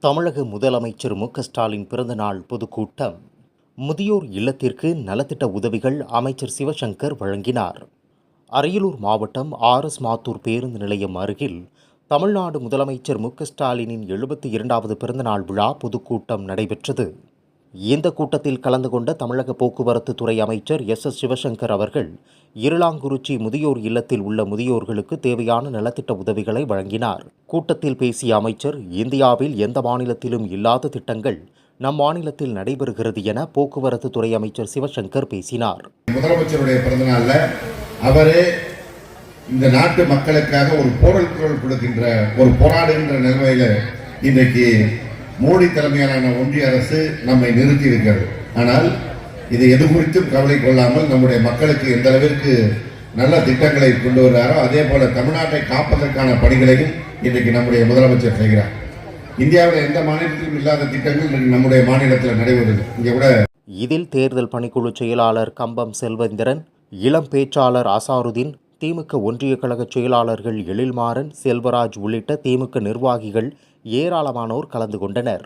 தமிழக முதலமைச்சர் மு ஸ்டாலின் பிறந்தநாள் பொதுக்கூட்டம். முதியோர் இல்லத்திற்கு நலத்திட்ட உதவிகள் அமைச்சர் சிவசங்கர் வழங்கினார். அரியலூர் மாவட்டம் ஆர் எஸ் மாத்தூர் பேருந்து நிலையம் அருகில் தமிழ்நாடு முதலமைச்சர் மு ஸ்டாலினின் எழுபத்தி இரண்டாவது பிறந்தநாள் விழா பொதுக்கூட்டம் நடைபெற்றது. இந்த கூட்டத்தில் கலந்து கொண்ட தமிழக போக்குவரத்து துறை அமைச்சர் எஸ் எஸ் சிவசங்கர் அவர்கள் இருளாங்குறிச்சி முதியோர் இல்லத்தில் உள்ள முதியோர்களுக்கு தேவையான நலத்திட்ட உதவிகளை வழங்கினார். கூட்டத்தில் பேசிய அமைச்சர் இந்தியாவில் எந்த மாநிலத்திலும் இல்லாத திட்டங்கள் நம் மாநிலத்தில் நடைபெறுகிறது என போக்குவரத்து துறை அமைச்சர் சிவசங்கர் பேசினார். முதலமைச்சருடைய பிறந்தநாள்ல அவரே இந்த நாட்டு மக்களுக்காக ஒரு போரல் குரல் கொடுக்கின்ற ஒரு போராடுகின்ற நிலைமையில இன்றைக்கு மோடி தலைமையிலான ஒன்றிய அரசு நம்மை நிறுத்தி இருக்கிறது ஆனால் இது எது குறித்தும் கவலை கொள்ளாமல் நம்முடைய மக்களுக்கு எந்த அளவிற்கு நல்ல திட்டங்களை கொண்டு வருகிறாரோ அதே போல தமிழ்நாட்டை காப்பதற்கான பணிகளையும் இன்றைக்கு நம்முடைய முதலமைச்சர் செய்கிறார். இந்தியாவில் எந்த மாநிலத்திலும் இல்லாத திட்டங்கள் நம்முடைய மாநிலத்தில் நடைபெறுது. இங்கே கூட இதில் தேர்தல் பணிக்குழு செயலாளர் கம்பம் செல்வேந்திரன் இளம் பேச்சாளர் அசாருதீன் திமுக ஒன்றிய கழக செயலாளர்கள் எழில்மாறன் செல்வராஜ் உள்ளிட்ட திமுக நிர்வாகிகள் ஏராளமானோர் கலந்து கொண்டனர்.